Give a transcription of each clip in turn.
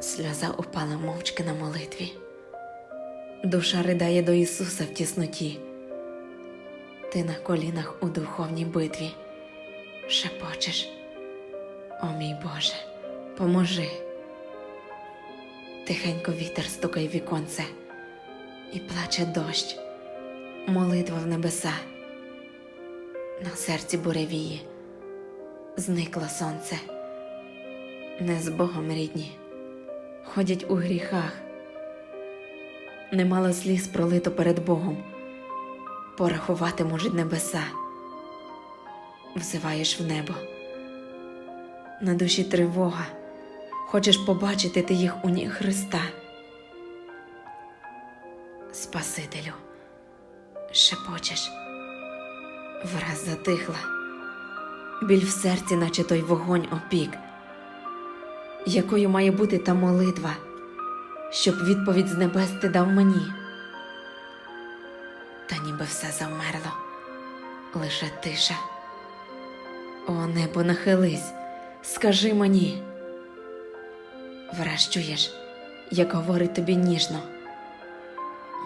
Сльоза упала мовчки на молитві. Душа ридає до Ісуса в тісноті. Ти на колінах у духовній битві шепочеш. О мій Боже, поможи. Тихенько вітер стукає віконце, і плаче дощ, молитва в небеса. На серці буревіє, зникло сонце. Не з Богом рідні, ходять у гріхах. Немало сліз пролито перед Богом, порахувати можуть небеса, взиваєш в небо. На душі тривога, хочеш побачити ти їх у ніг Христа. Спасителю, шепочеш, враз затихла, біль в серці, наче той вогонь опік, якою має бути та молитва, щоб відповідь з небес ти дав мені. Та ніби все завмерло, лише тиша. О, небо, нахились, скажи мені. Враз як говорить тобі ніжно.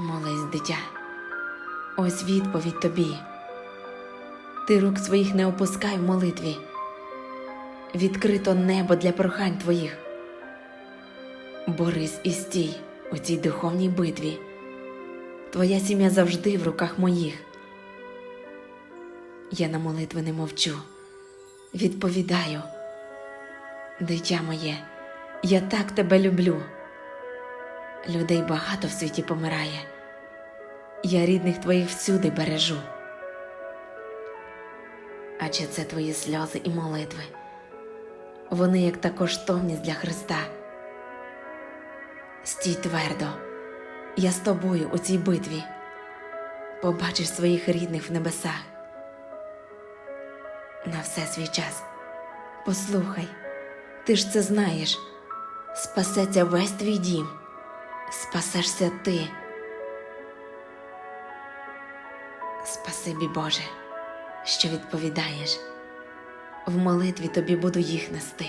Молись, дитя, ось відповідь тобі. Ти рук своїх не опускай в молитві. Відкрито небо для прохань твоїх. Борись і стій у цій духовній битві. Твоя сім'я завжди в руках моїх. Я на молитви не мовчу, відповідаю. Дитя моє, я так тебе люблю. Людей багато в світі помирає. Я рідних твоїх всюди бережу. А чи це твої сльози і молитви? Вони як та коштовність для Христа. Стій твердо, я з тобою у цій битві. Побачиш своїх рідних в небесах. На все свій час. Послухай, ти ж це знаєш. Спасеться весь твій дім, спасешся ти. Спасибі Боже, що відповідаєш. В молитві тобі буду їх нести.